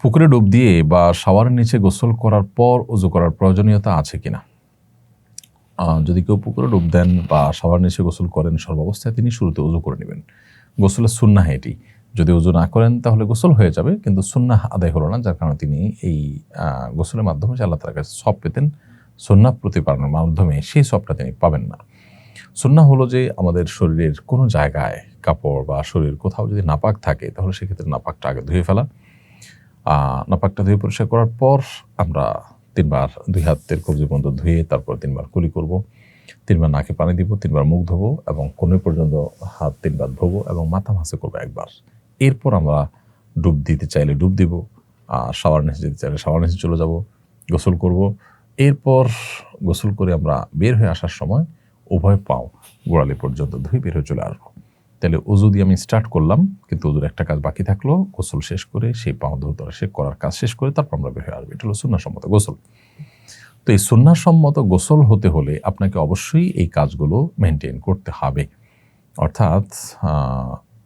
পুকুরে ডুব দিয়ে বা শাওয়ারের নিচে গোসল করার পর উজু করার প্রয়োজনীয়তা আছে কিনা? যদি কেউ পুকুরে ডুব দেন বা শাওয়ার নিচে গোসল করেন, সর্বাবস্থায় তিনি শুরুতে উজু করে নেবেন। গোসলের সুন্নাহ এটি। যদি উজু না করেন, তাহলে গোসল হয়ে যাবে, কিন্তু সুন্নাহ আদায় হলো না, যার কারণে তিনি এই গোসলের মাধ্যমে যে আল্লাহ তালার কাছে সব পেতেন, সুন্নাহ প্রতিপালনের মাধ্যমে সেই সবটা তিনি পাবেন না। সুন্না হলো যে আমাদের শরীরের কোনো জায়গায় কাপড় বা শরীর কোথাও যদি নাপাক থাকে, তাহলে সেক্ষেত্রে নাপাকটা আগে ধুয়ে ফেলা। নাপাকটা ধুয়ে পরিষ্কার করার পর আমরা তিনবার দুই হাতের কবজি পর্যন্ত ধুয়ে তারপর তিনবার কুলি করব। তিনবার নাকে পানি দিব, তিনবার মুখ ধোবো এবং কোনে পর্যন্ত হাত তিনবার ধোবো এবং মাথা ভাসে করব একবার। এরপর আমরা ডুব দিতে চাইলে ডুব দিব, আর শাওয়ার নিচে যেতে চাইলে শাওয়ার নিচে চলে যাব, গোসল করব। এরপর গোসল করে আমরা বের হয়ে আসার সময় উভয় পাও গোড়ালি পর্যন্ত ধুয়ে বের হয়ে চলে আসব। তাহলে উজু দিয়ে আমি স্টার্ট করলাম, কিন্তু উজুর একটা কাজ বাকি থাকল, গোসল শেষ করে সেই পাও ধুতে সে করার কাজ শেষ করে তারপর আমরা বের হয়ে আসব। এটা হলো সুন্নাসম্মত গোসল। তো এই সুন্নাসম্মত গোসল হতে হলে আপনাকে অবশ্যই এই কাজগুলো মেনটেন করতে হবে। অর্থাৎ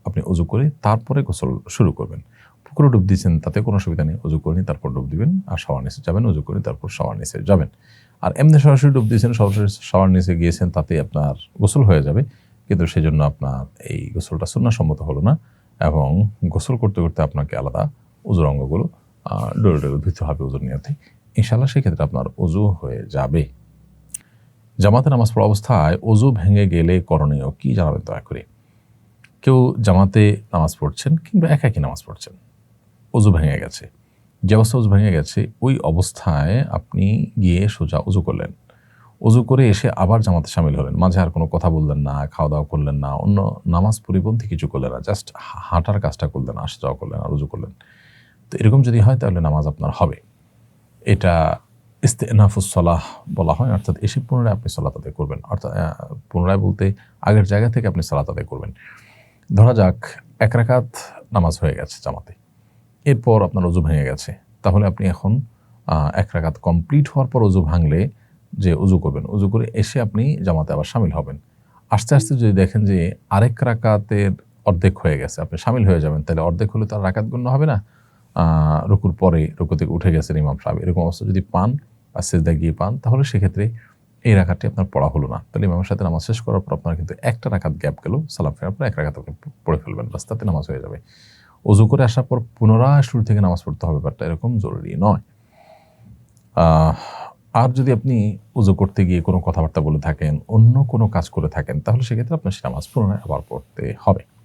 আপনি অজু করে তারপরে গোসল শুরু করবেন। পুকুরে ডুব দিয়েছেন, তাতে কোনো অসুবিধা নেই উজু করে তারপর ডুব দিবেন, আর শাওয়ার নিচে যাবেন উজু করে তারপর শাওয়ার নিচে যাবেন। আর এমনি সরাসরি ডুব দিয়েছেন, সরাসরি শাওয়ার নিচে গিয়েছেন তাতে আপনার গোসল হয়ে যাবে। কিন্তু সেজন্য আপনার এই গোসলটা সুন্নাসম্মত হলো না এবং গোসল করতে করতে আপনাকে আলাদা উজুর অঙ্গগুলো ডোলে ডোলে ধুতে হবে উজুর নিয়তে। ইনশাল্লাহ সেক্ষেত্রে আপনার উজু হয়ে যাবে। জামাতে নামাজ পড়া অবস্থায় অজু ভেঙে গেলে করণীয় কি জানাবেন দয়া করে? কেউ জামাতে নামাজ পড়ছেন কিংবা একা একাকি নামাজ পড়ছেন? অজু ভেঙে গেছে। যে অবস্থা অজু ভেঙে গেছে, ওই অবস্থায় আপনি গিয়ে সোজা উজু করলেন। উজু করে এসে আবার জামাতে সামিল হলেন। মাঝে আর কোনো কথা বললেন না খাওয়া দাওয়া করলেন না, অন্য নামাজ পরিপন্থী কিছু করলেন না জাস্ট হাঁটার কাজটা করলেন, আসা যাওয়া করলেন আর উজু করলেন। তো এরকম যদি হয় তাহলে নামাজ আপনার হবে। এটা ইস্তে ইস্তেনাফুসলাহ বলা হয়, অর্থাৎ এসে পুনরায় আপনি সালাত আদায় করবেন। অর্থাৎ পুনরায় বলতে আগের জায়গা থেকে আপনি সালাত আদায় করবেন। ধরা যাক, এক রাকাত নামাজ হয়ে গেছে জামাতে। এরপর আপনার অজু ভেঙে গেছে। তাহলে আপনি এখন এক রাকাত কমপ্লিট হওয়ার পর অজু ভাঙলে যে উজু করবেন, উজু করে এসে আপনি জামাতে আবার সামিল হবেন। আস্তে আস্তে যদি দেখেন যে আরেক রাকাতের অর্ধেক হয়ে গেছে, আপনি সামিল হয়ে যাবেন, তাহলে অর্ধেক হলে তো আর রাকাত গণ্য হবে না। রুকুর পরে রুকু থেকে উঠে গেছেন ইমাম সাহেব। এরকম অবস্থা যদি পান বা সেজদা গিয়ে পান, তাহলে সেক্ষেত্রে এই রাখাতটি আপনার পড়া হলো না। তাহলে ইমামের সাথে নামাজ শেষ করার পর আপনার কিন্তু একটা রাখাত গ্যাপ গেল, সালাম ফেরার পর এক রাখাত আপনি পড়ে ফেলবেন, রাস্তাতে নামাজ হয়ে যাবে। অজু করে আসার পর পুনরায় শুরু থেকে নামাজ পড়তে হবে, ব্যাপারটা এরকম জরুরি নয়। আর যদি আপনি উজু করতে গিয়ে কোনো কথাবার্তা বলে থাকেন, অন্য কোনো কাজ করে থাকেন, তাহলে সেক্ষেত্রে আপনার সে নামাজ পুনরায় আবার পড়তে হবে।